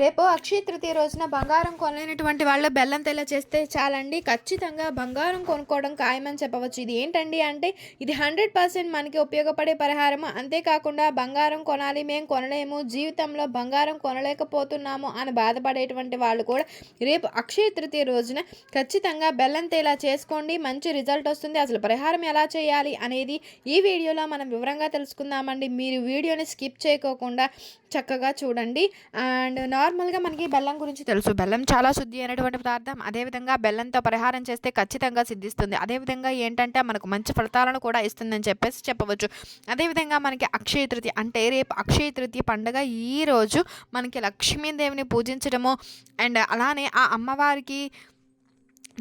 రేపు అక్షయ తృతీయ రోజున బంగారం కొనలేనటువంటి వాళ్ళు బెల్లం తెల్ల చేస్తే చాలండి. ఖచ్చితంగా బంగారం కొనుక్కోవడం ఖాయమని చెప్పవచ్చు. ఇది ఏంటండి అంటే ఇది హండ్రెడ్ పర్సెంట్ మనకి ఉపయోగపడే పరిహారం అంతేకాకుండా బంగారం కొనాలి మేము కొనలేము జీవితంలో బంగారం కొనలేకపోతున్నాము అని బాధపడేటువంటి వాళ్ళు కూడా రేపు అక్షయ తృతీయ రోజున ఖచ్చితంగా బెల్లం తేలా చేసుకోండి. మంచి రిజల్ట్ వస్తుంది. అసలు పరిహారం ఎలా చేయాలి అనేది ఈ వీడియోలో మనం వివరంగా తెలుసుకుందామండి. మీరు వీడియోని స్కిప్ చేయకోకుండా చక్కగా చూడండి. అండ్ నార్మల్గా మనకి బెల్లం గురించి తెలుసు. బెల్లం చాలా శుద్ధి అయినటువంటి పదార్థం. అదేవిధంగా బెల్లంతో పరిహారం చేస్తే ఖచ్చితంగా సిద్ధిస్తుంది. అదేవిధంగా ఏంటంటే మనకు మంచి ఫలితాలను కూడా ఇస్తుందని చెప్పేసి చెప్పవచ్చు. అదేవిధంగా మనకి అక్షయ తృతీయ అంటే రేపు అక్షయ తృతీయ పండుగ ఈ రోజు మనకి లక్ష్మీదేవిని పూజించడము. అండ్ అలానే ఆ అమ్మవారికి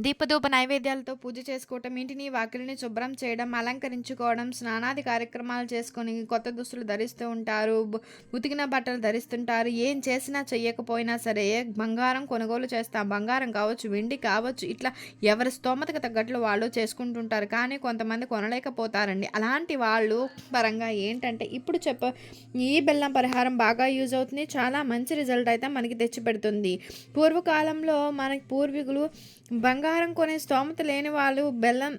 దీపధూప నైవేద్యాలతో పూజ చేసుకోవటం ఇంటిని వాకిలిని శుభ్రం చేయడం అలంకరించుకోవడం స్నానాది కార్యక్రమాలు చేసుకొని కొత్త దుస్తులు ధరిస్తూ ఉంటారు ఉతికిన బట్టలు ధరిస్తుంటారు. ఏం చేసినా చెయ్యకపోయినా సరే బంగారం కొనుగోలు చేస్తాం బంగారం కావచ్చు వెండి కావచ్చు ఇట్లా ఎవరి స్తోమతకు తగ్గట్లు వాళ్ళు చేసుకుంటుంటారు. కానీ కొంతమంది కొనలేకపోతారండి. అలాంటి వాళ్ళు పరంగా ఏంటంటే ఇప్పుడు చెప్ప ఈ బెల్లం పరిహారం బాగా యూజ్ అవుతుంది. చాలా మంచి రిజల్ట్ అయితే మనకి తెచ్చిపెడుతుంది. పూర్వకాలంలో మనకి పూర్వీకులు బంగారం కొనే స్తోమత లేని వాళ్ళు బెల్లం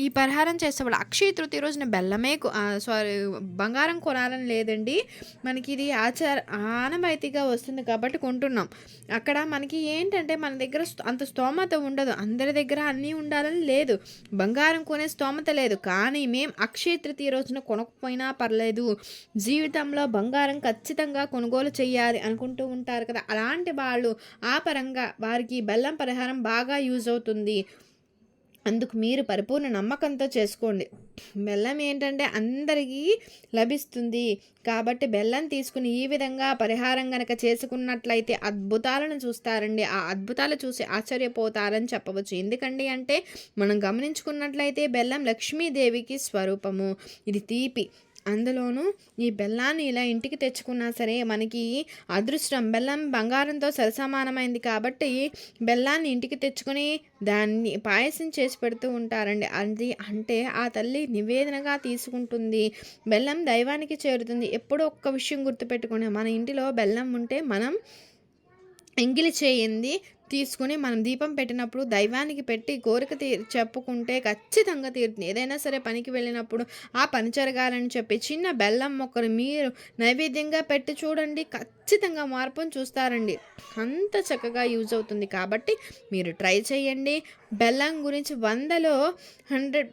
ఈ పరిహారం చేసేవాళ్ళు. అక్షయ తృతీయ రోజున బెల్లమే సారీ బంగారం కొనాలని లేదండి. మనకి ఇది ఆచార ఆనవాయితీగా వస్తుంది కాబట్టి కొంటున్నాం. అక్కడ మనకి ఏంటంటే మన దగ్గర అంత స్తోమత ఉండదు. అందరి దగ్గర అన్నీ ఉండాలని లేదు. బంగారం కొనే స్తోమత లేదు. కానీ మేము అక్షయ తృతీయ రోజున కొనకపోయినా పర్లేదు. జీవితంలో బంగారం ఖచ్చితంగా కొనుగోలు చేయాలి అనుకుంటూ ఉంటారు కదా. అలాంటి వాళ్ళు ఆ పరంగా వారికి బెల్లం పరిహారం బాగా యూజ్ అవుతుంది. అందుకు మీరు పరిపూర్ణ నమ్మకంతో చేసుకోండి. బెల్లం ఏంటంటే అందరికీ లభిస్తుంది. కాబట్టి బెల్లం తీసుకుని ఈ విధంగా పరిహారం గనక చేసుకున్నట్లయితే అద్భుతాలను చూస్తారండి. ఆ అద్భుతాలు చూసి ఆశ్చర్యపోతారని చెప్పవచ్చు. ఎందుకండి అంటే మనం గమనించుకున్నట్లయితే బెల్లం లక్ష్మీదేవికి స్వరూపము. ఇది తీపి. అందులోనూ ఈ బెల్లాన్ని ఇలా ఇంటికి తెచ్చుకున్నా సరే మనకి అదృష్టం. బెల్లం బంగారంతో సరసమానమైంది కాబట్టి బెల్లాన్ని ఇంటికి తెచ్చుకొని దాన్ని పాయసం చేసి పెడుతూ ఉంటారండి. అది అంటే ఆ తల్లి నివేదనగా తీసుకుంటుంది. బెల్లం దైవానికి చేరుతుంది. ఎప్పుడో ఒక్క విషయం గుర్తుపెట్టుకుని మన ఇంటిలో బెల్లం ఉంటే మనం ఎంగిలి చేయింది తీసుకుని మనం దీపం పెట్టినప్పుడు దైవానికి పెట్టి కోరిక తీ చెప్పుకుంటే ఖచ్చితంగా తీరుతుంది. ఏదైనా సరే పనికి వెళ్ళినప్పుడు ఆ పని జరగాలని చెప్పి చిన్న బెల్లం మొక్కలు మీరు నైవేద్యంగా పెట్టి చూడండి. ఖచ్చితంగా మార్పును చూస్తారండి. అంత చక్కగా యూజ్ అవుతుంది కాబట్టి మీరు ట్రై చేయండి. బెల్లం గురించి వందలో హండ్రెడ్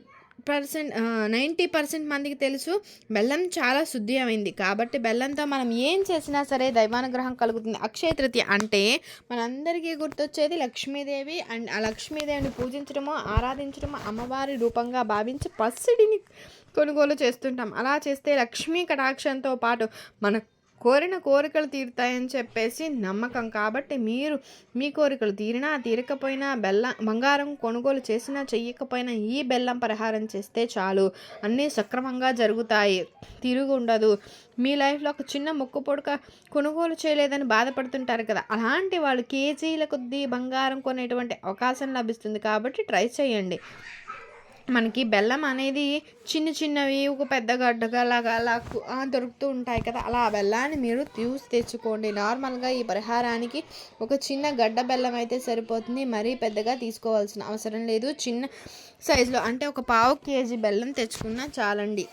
పర్సెంట్ నైంటీ పర్సెంట్ మందికి తెలుసు బెల్లం చాలా శుద్ధి అయింది కాబట్టి బెల్లంతో మనం ఏం చేసినా సరే దైవానుగ్రహం కలుగుతుంది. అక్షయ తృతీయ అంటే మనందరికీ గుర్తొచ్చేది లక్ష్మీదేవి అండ్ ఆ లక్ష్మీదేవిని పూజించడము ఆరాధించడము అమ్మవారి రూపంగా భావించి పసిడిని కొనుగోలు చేస్తుంటాం. అలా చేస్తే లక్ష్మీ కటాక్షంతో పాటు మన కోరిన కోరికలు తీరుతాయని చెప్పేసి నమ్మకం. కాబట్టి మీరు మీ కోరికలు తీరినా తీరకపోయినా బెల్లం బంగారం కొనుగోలు చేసినా చెయ్యకపోయినా ఈ బెల్లం పరిహారం చేస్తే చాలు. అన్నీ సక్రమంగా జరుగుతాయి. తిరుగు ఉండదు మీ లైఫ్లో ఒక చిన్న ముక్కు పొడక కొనుగోలు చేయలేదని బాధపడుతుంటారు కదా. అలాంటి వాళ్ళు కేజీల కొద్దీ బంగారం కొనేటువంటి అవకాశం లభిస్తుంది. కాబట్టి ట్రై చేయండి. మనకి బెల్లం అనేది చిన్న చిన్నవి ఒక పెద్ద గడ్డగా లాగా అలా దొరుకుతూ ఉంటాయి కదా. అలా ఆ బెల్లాన్ని మీరు చూసి తెచ్చుకోండి. నార్మల్గా ఈ పరిహారానికి ఒక చిన్న గడ్డ బెల్లం అయితే సరిపోతుంది. మరీ పెద్దగా తీసుకోవాల్సిన అవసరం లేదు. చిన్న సైజులో అంటే ఒక పావు కేజీ బెల్లం తెచ్చుకున్నా చాలండి.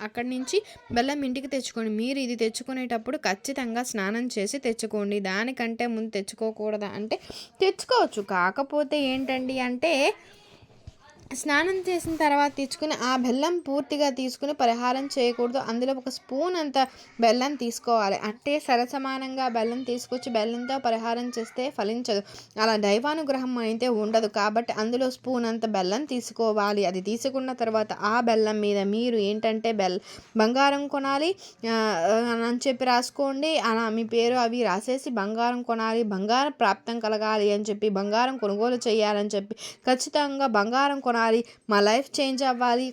అక్కడి నుంచి బెల్లం ఇంటికి తెచ్చుకోండి. మీరు ఇది తెచ్చుకునేటప్పుడు ఖచ్చితంగా స్నానం చేసి తెచ్చుకోండి. దానికంటే ముందు తెచ్చుకోకూడదా అంటే తెచ్చుకోవచ్చు. కాకపోతే ఏంటండి అంటే స్నానం చేసిన తర్వాత తీసుకుని ఆ బెల్లం పూర్తిగా తీసుకుని పరిహారం చేయకూడదు. అందులో ఒక స్పూన్ అంత బెల్లం తీసుకోవాలి. అంటే సరసమానంగా బెల్లం తీసుకొచ్చి బెల్లంతో పరిహారం చేస్తే ఫలించదు. అలా దైవానుగ్రహం అయితే ఉండదు. కాబట్టి అందులో స్పూన్ అంత బెల్లం తీసుకోవాలి. అది తీసుకున్న తర్వాత ఆ బెల్లం మీద మీరు ఏంటంటే బెల్ బంగారం కొనాలి అని చెప్పి రాసుకోండి. అలా మీ పేరు అవి రాసేసి బంగారం కొనాలి. బంగారం ప్రాప్తం కలగాలి అని చెప్పి బంగారం కొనుగోలు చేయాలని చెప్పి ఖచ్చితంగా బంగారం కొన కొనాలి మా లైఫ్ చేంజ్ అవ్వాలి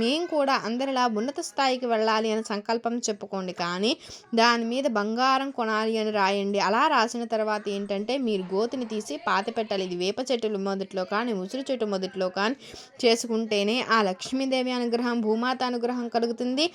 మేము కూడా అందరిలా ఉన్నత స్థాయికి వెళ్ళాలి అని సంకల్పం చెప్పుకోండి. కానీ దాని మీద బంగారం కొనాలి అని రాయండి. అలా రాసిన తర్వాత ఏంటంటే మీరు గోతిని తీసి పాత పెట్టాలి. ఇది వేప చెట్టులు మొదట్లో కానీ ఉసిరి చెట్టు మొదట్లో కానీ చేసుకుంటేనే ఆ లక్ష్మీదేవి అనుగ్రహం భూమాత అనుగ్రహం కలుగుతుంది.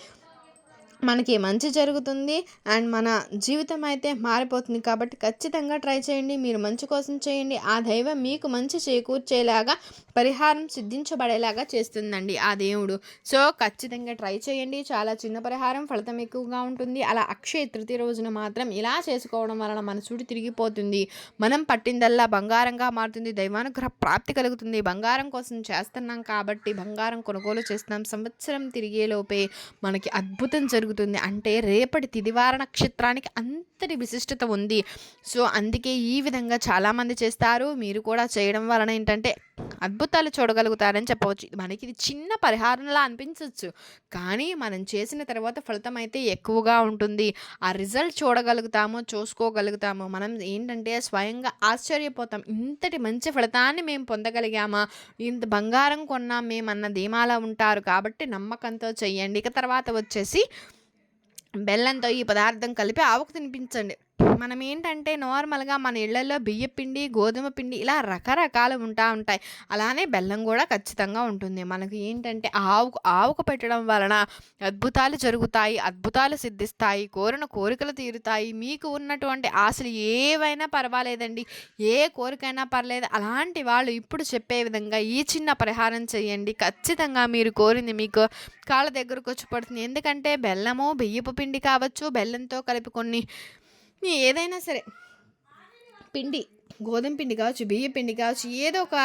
మనకి మంచి జరుగుతుంది అండ్ మన జీవితం అయితే మారిపోతుంది కాబట్టి ఖచ్చితంగా ట్రై చేయండి. మీరు మంచి కోసం చేయండి. ఆ దైవం మీకు మంచి చేకూర్చేలాగా పరిహారం సిద్ధించబడేలాగా చేస్తుందండి ఆ దేవుడు. సో ఖచ్చితంగా ట్రై చేయండి. చాలా చిన్న పరిహారం ఫలితం ఎక్కువగా ఉంటుంది. అలా అక్షయ తృతీయ రోజున మాత్రం ఇలా చేసుకోవడం వలన మన చుడి తిరిగిపోతుంది. మనం పట్టిందల్లా బంగారంగా మారుతుంది. దైవానుగ్రహ ప్రాప్తి కలుగుతుంది. బంగారం కోసం చేస్తున్నాం కాబట్టి బంగారం కొనుగోలు చేస్తున్నాం. సంవత్సరం తిరిగేలోపే మనకి అద్భుతం జరుగుతుంది. అంటే రేపటి తిదివార నక్షత్రానికి అంతటి విశిష్టత ఉంది. సో అందుకే ఈ విధంగా చాలామంది చేస్తారు. మీరు కూడా చేయడం వలన ఏంటంటే అద్భుతాలు చూడగలుగుతారని చెప్పవచ్చు. మనకి ఇది చిన్న పరిహారంలా అనిపించవచ్చు కానీ మనం చేసిన తర్వాత ఫలితం అయితే ఎక్కువగా ఉంటుంది. ఆ రిజల్ట్ చూడగలుగుతాము చూసుకోగలుగుతాము. మనం ఏంటంటే స్వయంగా ఆశ్చర్యపోతాం. ఇంతటి మంచి ఫలితాన్ని మేము పొందగలిగామా? ఇంత బంగారం కొన్నాం మేము అన్న ధీమాలా ఉంటారు. కాబట్టి నమ్మకంతో చెయ్యండి. ఇక తర్వాత వచ్చేసి బెల్లంతో ఈ పదార్థం కలిపి ఆవుకు తినిపించండి. మనం ఏంటంటే నార్మల్గా మన ఇళ్ళలో బియ్య పిండి గోధుమ పిండి ఇలా రకరకాలు ఉంటా ఉంటాయి. అలానే బెల్లం కూడా ఖచ్చితంగా ఉంటుంది. మనకు ఏంటంటే ఆవుకు ఆవుకు పెట్టడం వలన అద్భుతాలు జరుగుతాయి అద్భుతాలు సిద్ధిస్తాయి కోరిన కోరికలు తీరుతాయి. మీకు ఉన్నటువంటి ఆశలు ఏవైనా పర్వాలేదండి ఏ కోరికైనా పర్లేదు. అలాంటి వాళ్ళు ఇప్పుడు చెప్పే విధంగా ఈ చిన్న పరిహారం చేయండి. ఖచ్చితంగా మీరు కోరింది మీకు కాళ్ళ దగ్గరకు వచ్చి పడుతుంది. ఎందుకంటే బెల్లము బియ్యపు పిండి కావచ్చు బెల్లంతో కలిపి కొన్ని ఏదైనా సరే. పిండి గోధుమ పిండి కావచ్చు బియ్య పిండి కావచ్చు ఏదో ఒక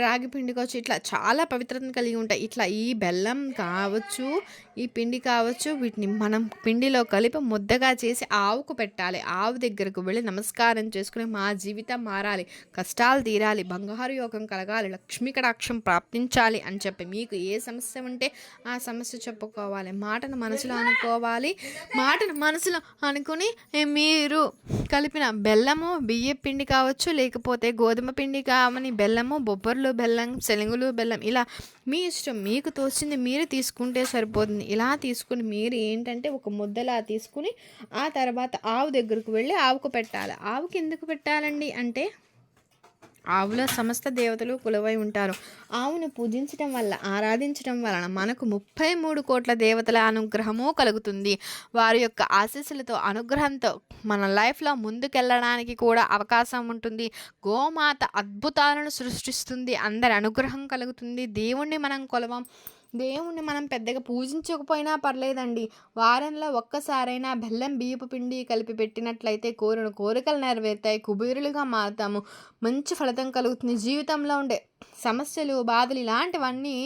రాగి పిండి కావచ్చు ఇట్లా చాలా పవిత్రతను కలిగి ఉంటాయి. ఇట్లా ఈ బెల్లం కావచ్చు ఈ పిండి కావచ్చు వీటిని మనం పిండిలో కలిపి ముద్దగా చేసి ఆవుకు పెట్టాలి. ఆవు దగ్గరకు వెళ్ళి నమస్కారం చేసుకుని మా జీవితం మారాలి కష్టాలు తీరాలి బంగారు యోగం కలగాలి లక్ష్మీ కటాక్షం ప్రాప్తించాలి అని చెప్పి మీకు ఏ సమస్య ఉంటే ఆ సమస్య చెప్పుకోవాలి. మాటను మనసులో అనుకోవాలి. మాటను మనసులో అనుకుని మీరు కలిపిన బెల్లము బియ్య పిండి కావచ్చు లేకపోతే గోధుమ పిండి కావని బెల్లము బొబ్బర్లు బెల్లం శనగలు బెల్లం ఇలా మీ ఇష్టం మీకు తోచింది మీరు తీసుకుంటే సరిపోతుంది. ఇలా తీసుకుని మీరు ఏంటంటే ఒక ముద్దలా తీసుకుని ఆ తర్వాత ఆవు దగ్గరకు వెళ్ళి ఆవుకు పెట్టాలి. ఆవుకి ఎందుకు పెట్టాలండి? అంటే ఆవులో సమస్త దేవతలు కులవై ఉంటారు. ఆవును పూజించడం వల్ల ఆరాధించడం వలన మనకు ముప్పై మూడు కోట్ల దేవతల అనుగ్రహము కలుగుతుంది. వారి యొక్క ఆశీస్సులతో అనుగ్రహంతో మన లైఫ్లో ముందుకెళ్ళడానికి కూడా అవకాశం ఉంటుంది. గోమాత అద్భుతాలను సృష్టిస్తుంది. అందరి అనుగ్రహం కలుగుతుంది. దేవుణ్ణి మనం కొలవం. దేవుణ్ణి మనం పెద్దగా పూజించకపోయినా పర్లేదండి. వారంలో ఒక్కసారైనా బెల్లం బియ్యపు పిండి కలిపి పెట్టినట్లయితే కోరిన కోరికలు నెరవేరుతాయి. కుబేరులుగా మారుతాము. మంచి ఫలితం కలుగుతుంది. జీవితంలో ఉండే సమస్యలు బాధలు ఇలాంటివన్నీ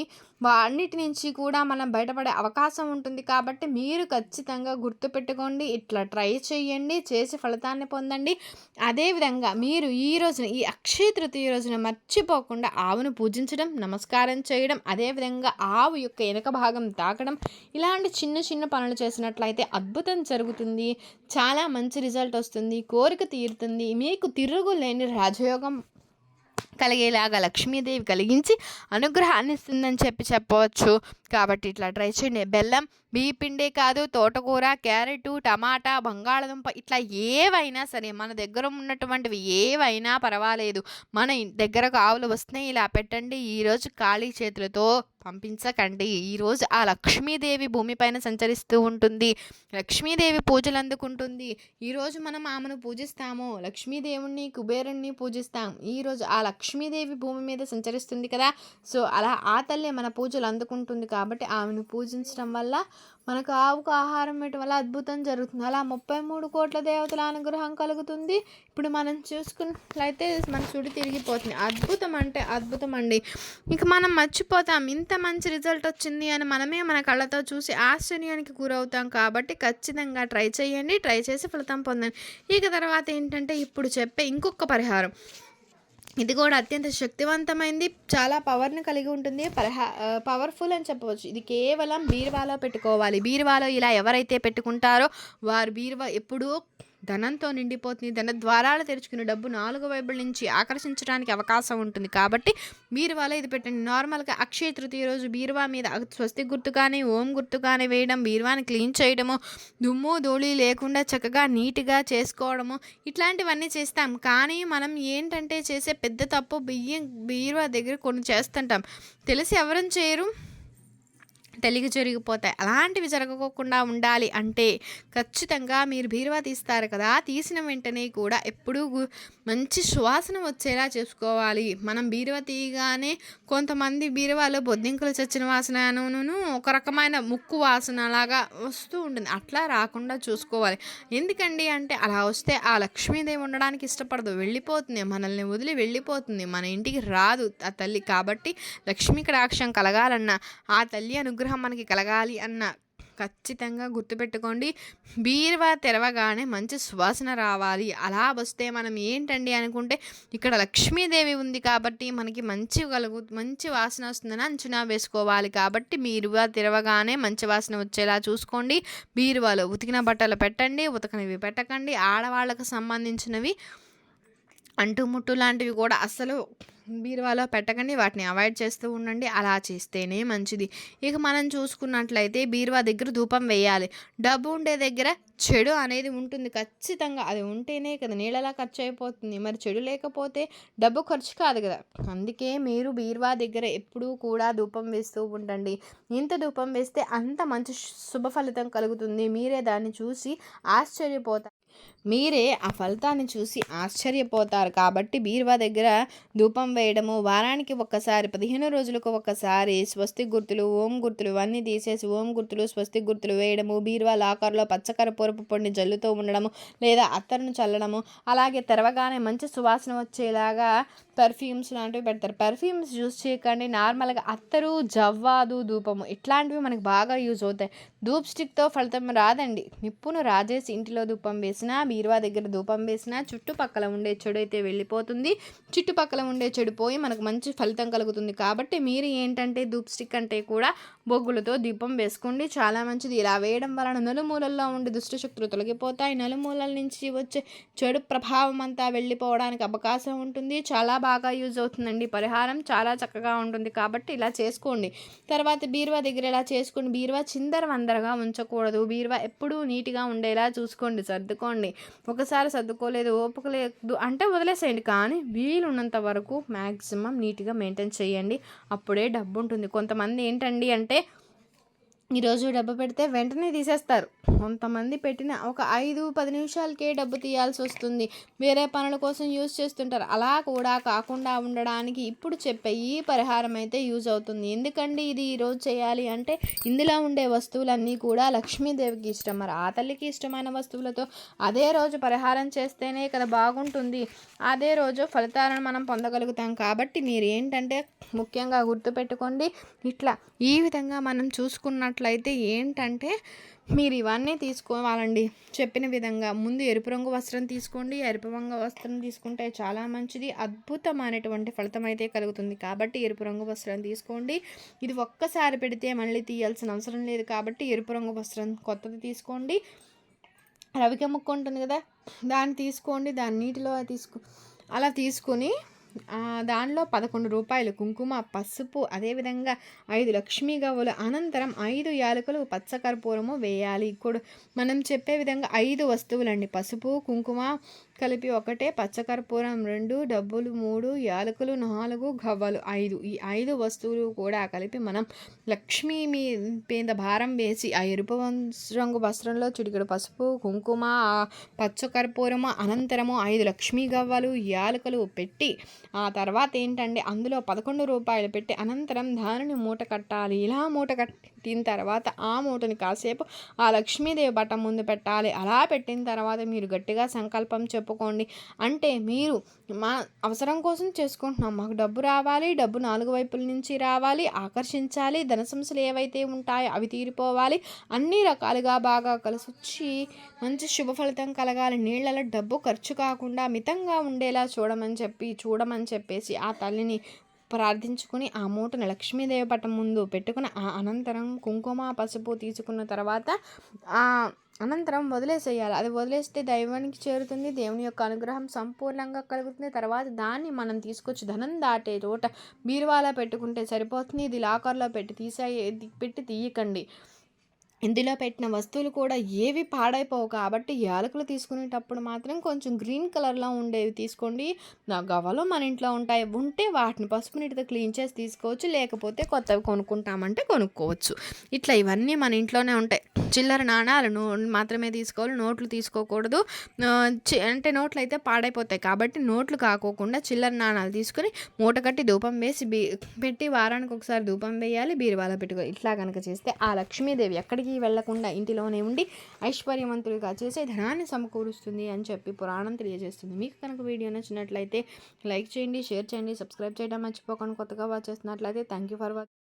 అన్నిటి నుంచి కూడా మనం బయటపడే అవకాశం ఉంటుంది కాబట్టి మీరు ఖచ్చితంగా గుర్తుపెట్టుకోండి ఇట్లా ట్రై చేయండి చేసి ఫలితాన్ని పొందండి. అదేవిధంగా మీరు ఈ రోజున ఈ అక్షయ తృతీయ రోజున మర్చిపోకుండా ఆవును పూజించడం నమస్కారం చేయడం అదేవిధంగా ఆవు యొక్క వెనక భాగం తాకడం ఇలాంటి చిన్న చిన్న పనులు చేసినట్లయితే అద్భుతం జరుగుతుంది. చాలా మంచి రిజల్ట్ వస్తుంది. కోరిక తీరుతుంది. మీకు తిరుగులేని రాజయోగం కలిగేలాగా లక్ష్మీదేవి కలిగించి అనుగ్రహాన్ని ఇస్తుందని చెప్పి చెప్పవచ్చు. కాబట్టి ఇట్లా ట్రై చేయండి. బెల్లం బియ్య పిండే కాదు తోటకూర క్యారెట్ టమాటా బంగాళదుంప ఇట్లా ఏవైనా సరే మన దగ్గర ఉన్నటువంటివి ఏవైనా పర్వాలేదు. మన దగ్గరకు ఆవులు వస్తున్నాయి ఇలా పెట్టండి. ఈరోజు ఖాళీ చేతులతో పంపించకండి. ఈరోజు ఆ లక్ష్మీదేవి భూమిపైన సంచరిస్తూ ఉంటుంది. లక్ష్మీదేవి పూజలు అందుకుంటుంది. ఈరోజు మనం ఆమెను పూజిస్తాము. లక్ష్మీదేవుణ్ణి కుబేరుణ్ణి పూజిస్తాం. ఈరోజు ఆ లక్ష్మీదేవి భూమి మీద సంచరిస్తుంది కదా. సో అలా ఆ తల్లి మన పూజలు అందుకుంటుంది కాబట్టి ఆమెను పూజించడం వల్ల మనకు ఆవుకు ఆహారం పెట్టడం వల్ల అద్భుతం జరుగుతుంది. అలా ముప్పై మూడు కోట్ల దేవతల అనుగ్రహం కలుగుతుంది. ఇప్పుడు మనం చూసుకున్నట్లయితే మన చుడి తిరిగిపోతుంది. అద్భుతం అంటే అద్భుతం అండి. ఇక మనం మర్చిపోతాం. ఇంత మంచి రిజల్ట్ వచ్చింది అని మనమే మన కళ్ళతో చూసి ఆశ్చర్యానికి గురవుతాం కాబట్టి ఖచ్చితంగా ట్రై చేయండి. ట్రై చేసి ఫలితం పొందండి. ఇక తర్వాత ఏంటంటే ఇప్పుడు చెప్పే ఇంకొక పరిహారం. ఇది కూడా అత్యంత శక్తివంతమైంది. చాలా పవర్ని కలిగి ఉంటుంది. పరహా పవర్ఫుల్ అని చెప్పవచ్చు. ఇది కేవలం బీరువాలో పెట్టుకోవాలి. బీరువాలో ఇలా ఎవరైతే పెట్టుకుంటారో వారు బీరువా ఎప్పుడూ ధనంతో నిండిపోతుంది. ధన ద్వారాలు తెరుచుకునే డబ్బు నాలుగు వైపుల నుంచి ఆకర్షించడానికి అవకాశం ఉంటుంది. కాబట్టి బీరువాలో ఇది పెట్టండి. నార్మల్గా అక్షయ తృతీయ రోజు బీరువా మీద స్వస్తి గుర్తు కానీ ఓం గుర్తు కానీ వేయడం బీరువాని క్లీన్ చేయడము దుమ్ము ధూళి లేకుండా చక్కగా నీట్గా చేసుకోవడము ఇట్లాంటివన్నీ చేస్తాం. కానీ మనం ఏంటంటే చేసే పెద్ద తప్పు బియ్యం బీరువా దగ్గర కొన్ని చేస్తుంటాం. తెలిసి ఎవరం చేయరు? తెలిగి జరిగిపోతాయి. అలాంటివి జరగకోకుండా ఉండాలి అంటే ఖచ్చితంగా మీరు బీరువా తీస్తారు కదా. తీసిన వెంటనే కూడా ఎప్పుడూ మంచి సువాసన వచ్చేలా చేసుకోవాలి. మనం బీరువా తీయగానే కొంతమంది బీరువాలో బొద్దింకలు చచ్చిన వాసనను ఒక రకమైన ముక్కు వాసన లాగా వస్తూ ఉంటుంది. అట్లా రాకుండా చూసుకోవాలి. ఎందుకండి అంటే అలా వస్తే ఆ లక్ష్మీదేవి ఉండడానికి ఇష్టపడదు. వెళ్ళిపోతుంది. మనల్ని వదిలి వెళ్ళిపోతుంది. మన ఇంటికి రాదు ఆ తల్లి. కాబట్టి లక్ష్మీ కటాక్షం కలగాలన్న ఆ తల్లి అనుగ్రహం మనకి కలగాలి అన్న ఖచ్చితంగా గుర్తుపెట్టుకోండి. బీరువా తెరవగానే మంచి సువాసన రావాలి. అలా వస్తే మనం ఏంటండి అనుకుంటే ఇక్కడ లక్ష్మీదేవి ఉంది కాబట్టి మనకి మంచి కలుగు మంచి వాసన వస్తుందని అంచనా వేసుకోవాలి. కాబట్టి బీరువా తెరవగానే మంచి వాసన వచ్చేలా చూసుకోండి. బీరువాలో ఉతికిన బట్టలు పెట్టండి ఉతకనివి పెట్టకండి. ఆడవాళ్ళకు సంబంధించినవి అంటుముట్టు లాంటివి కూడా అస్సలు బీరువాలో పెట్టకండి. వాటిని అవాయిడ్ చేస్తూ ఉండండి. అలా చేస్తేనే మంచిది. ఇక మనం చూసుకున్నట్లయితే బీరువా దగ్గర ధూపం వేయాలి. డబ్బు ఉండే దగ్గర చెడు అనేది ఉంటుంది. ఖచ్చితంగా అది ఉంటేనే కదా నీళ్ళలా ఖర్చు అయిపోతుంది మరి చెడు లేకపోతే డబ్బు ఖర్చు కాదు కదా. అందుకే మీరు బీరువా దగ్గర ఎప్పుడూ కూడా ధూపం వేస్తూ ఉండండి. ఇంత ధూపం వేస్తే అంత మంచి శుభ ఫలితం కలుగుతుంది. మీరే దాన్ని చూసి ఆశ్చర్యపోతారు. మీరే ఆ ఫలితాన్ని చూసి ఆశ్చర్యపోతారు. కాబట్టి బీరువా దగ్గర ధూపం వేయడము వారానికి ఒక్కసారి పదిహేను రోజులకు ఒక్కసారి స్వస్తి గుర్తులు ఓం గుర్తులు ఇవన్నీ తీసేసి ఓం గుర్తులు స్వస్తి గుర్తులు వేయడము బీరువా లాకర్లో పచ్చకరపూరపు పొడిని జల్లుతూ ఉండడము లేదా అత్తరును చల్లడము. అలాగే తెరవగానే మంచి సువాసన వచ్చేలాగా పెర్ఫ్యూమ్స్ లాంటివి పెడతారు. పెర్ఫ్యూమ్స్ యూజ్ చేయకండి. నార్మల్గా అత్తరు జవ్వాదు ధూపము ఇట్లాంటివి మనకు బాగా యూజ్ అవుతాయి. ధూప్ స్టిక్తో ఫలితం రాదండి. నిప్పును రాజేసి ఇంటిలో ధూపం వేసినా బీరువా దగ్గర ధూపం వేసినా చుట్టుపక్కల ఉండే చెడు అయితే వెళ్ళిపోతుంది. చుట్టుపక్కల ఉండే చెడు పోయి మనకు మంచి ఫలితం కలుగుతుంది. కాబట్టి మీరు ఏంటంటే ధూప్ స్టిక్ అంటే కూడా బొగ్గులతో దీపం వేసుకోండి. చాలా మంచిది. ఇలా వేయడం వలన నలుమూలల్లో ఉండే దుష్టశక్తులు తొలగిపోతాయి. నలుమూలల నుంచి వచ్చే చెడు ప్రభావం అంతా వెళ్ళిపోవడానికి అవకాశం ఉంటుంది. చాలా బాగా యూజ్ అవుతుందండి. పరిహారం చాలా చక్కగా ఉంటుంది. కాబట్టి ఇలా చేసుకోండి. తర్వాత బీరువా దగ్గర ఇలా చేసుకోండి బీరువా చిందర వందరగా ఉంచకూడదు. బీరువా ఎప్పుడూ నీట్గా ఉండేలా చూసుకోండి. సర్దుకోండి. ఒకసారి సర్దుకోలేదు ఓపిక లేదు. అంటే వదిలేసేయండి కానీ వీలున్నంత వరకు మ్యాక్సిమం నీట్గా మెయింటైన్ చేయండి. అప్పుడే డబ్బు ఉంటుంది. కొంతమంది ఏంటండి అంటే ఈరోజు డబ్బు పెడితే వెంటనే తీసేస్తారు. కొంతమంది పెట్టిన ఒక ఐదు పది నిమిషాలకే డబ్బు తీయాల్సి వస్తుంది. వేరే పనుల కోసం యూజ్ చేస్తుంటారు. అలా కూడా కాకుండా ఉండడానికి ఇప్పుడు చెప్పే ఈ పరిహారం అయితే యూజ్ అవుతుంది. ఎందుకండి ఇది ఈరోజు చేయాలి అంటే ఇందులో ఉండే వస్తువులన్నీ కూడా లక్ష్మీదేవికి ఇష్టం. మరి ఆ తల్లికి ఇష్టమైన వస్తువులతో అదే రోజు పరిహారం చేస్తేనే కదా బాగుంటుంది. అదే రోజు ఫలితాలను మనం పొందగలుగుతాం. కాబట్టి మీరు ఏంటంటే ముఖ్యంగా గుర్తుపెట్టుకోండి. ఇట్లా ఈ విధంగా మనం చూసుకున్నట్టు చూసుకున్నట్లయితే ఏంటంటే మీరు ఇవన్నీ తీసుకోవాలండి. చెప్పిన విధంగా ముందు ఎరుపు రంగు వస్త్రం తీసుకోండి. ఎరుపు రంగు వస్త్రం తీసుకుంటే చాలా మంచిది. అద్భుతమైనటువంటి ఫలితం అయితే కలుగుతుంది. కాబట్టి ఎరుపు రంగు వస్త్రం తీసుకోండి. ఇది ఒక్కసారి పెడితే మళ్ళీ తీయాల్సిన అవసరం లేదు కాబట్టి ఎరుపు రంగు వస్త్రం కొత్తది తీసుకోండి. రవిక ముక్క ఉంటుంది కదా దాన్ని తీసుకోండి. దాన్ని నీటిలో తీసుకు అలా తీసుకొని దానిలో పదకొండు రూపాయలు కుంకుమ పసుపు అదేవిధంగా ఐదు లక్ష్మీ గవ్వలు అనంతరం ఐదు యాలకులు పచ్చకర్పూరము వేయాలి. ఇప్పుడు మనం చెప్పే విధంగా ఐదు వస్తువులండి. పసుపు కుంకుమ కలిపి ఒకటే పచ్చకర్పూరం రెండు డబ్బులు మూడు యాలకులు నాలుగు గవ్వలు ఐదు. ఈ ఐదు వస్తువులు కూడా కలిపి మనం లక్ష్మీ మీ మీద భారం వేసి ఆ ఎరుపు రంగు వస్త్రంలో చిటికెడు పసుపు కుంకుమ పచ్చకర్పూరము అనంతరము ఐదు లక్ష్మీ గవ్వలు యాలకులు పెట్టి ఆ తర్వాత ఏంటంటే అందులో పదకొండు రూపాయలు పెట్టి అనంతరం దానిని మూట కట్టాలి. ఇలా మూట కట్టి పెట్టిన తర్వాత ఆ మూటని కాసేపు ఆ లక్ష్మీదేవి పటం ముందు పెట్టాలి. అలా పెట్టిన తర్వాత మీరు గట్టిగా సంకల్పం చెప్పుకోండి. అంటే మీరు మా అవసరం కోసం చేసుకుంటున్నాం. మాకు డబ్బు రావాలి డబ్బు నాలుగు వైపుల నుంచి రావాలి ఆకర్షించాలి ధన సమస్యలు ఏవైతే ఉంటాయో అవి తీరిపోవాలి. అన్ని రకాలుగా బాగా కలిసి వచ్చి మంచి శుభ ఫలితం కలగాలి. నీళ్ళలో డబ్బు ఖర్చు కాకుండా మితంగా ఉండేలా చూడమని చెప్పి చూడమని చెప్పేసి ఆ తల్లిని ప్రార్థించుకుని ఆ మూటను లక్ష్మీదేవి పటం ముందు పెట్టుకుని ఆ అనంతరం కుంకుమ పసుపు తీసుకున్న తర్వాత ఆ అనంతరం వదిలేసేయాలి. అది వదిలేస్తే దైవానికి చేరుతుంది దేవుని యొక్క అనుగ్రహం సంపూర్ణంగా కలుగుతుంది. తర్వాత దాన్ని మనం తీసుకొచ్చి ధనం దాటే చోట బీరువాలా పెట్టుకుంటే సరిపోతుంది. ఇది లాకర్లో పెట్టి తీసే పెట్టి తీయకండి. ఇందులో పెట్టిన వస్తువులు కూడా ఏవి పాడైపోవు కాబట్టి యాలకులు తీసుకునేటప్పుడు మాత్రం కొంచెం గ్రీన్ కలర్లో ఉండేవి తీసుకోండి. నా గవ్వలు మన ఇంట్లో ఉంటాయి. ఉంటే వాటిని పసుపు నీటితో క్లీన్ చేసి తీసుకోవచ్చు. లేకపోతే కొత్తవి కొనుక్కుంటామంటే కొనుక్కోవచ్చు. ఇట్లా ఇవన్నీ మన ఇంట్లోనే ఉంటాయి. చిల్లర నాణాలు నో మాత్రమే తీసుకోవాలి. నోట్లు తీసుకోకూడదు. అంటే నోట్లు అయితే పాడైపోతాయి కాబట్టి నోట్లు కాకోకుండా చిల్లర నాణాలు తీసుకొని మూట కట్టి ధూపం వేసి బీ పెట్టి వారానికి ఒకసారి ధూపం వేయాలి. బీరువాలో పెట్టుకోవాలి ఇట్లా కనుక చేస్తే ఆ లక్ష్మీదేవి ఎక్కడికి ఎక్కడికి వెళ్ళకుండా ఇంటిలోనే ఉండి ఐశ్వర్యవంతులుగా చేసే ధనాన్ని సమకూరుస్తుంది అని చెప్పి పురాణం తెలియజేస్తుంది. మీకు కనుక వీడియో నచ్చినట్లయితే లైక్ చేయండి షేర్ చేయండి సబ్స్క్రైబ్ చేయడం మర్చిపోకుండా. కొత్తగా వాచ్ చేస్తున్నట్లయితే థ్యాంక్ యూ ఫర్ వాచ్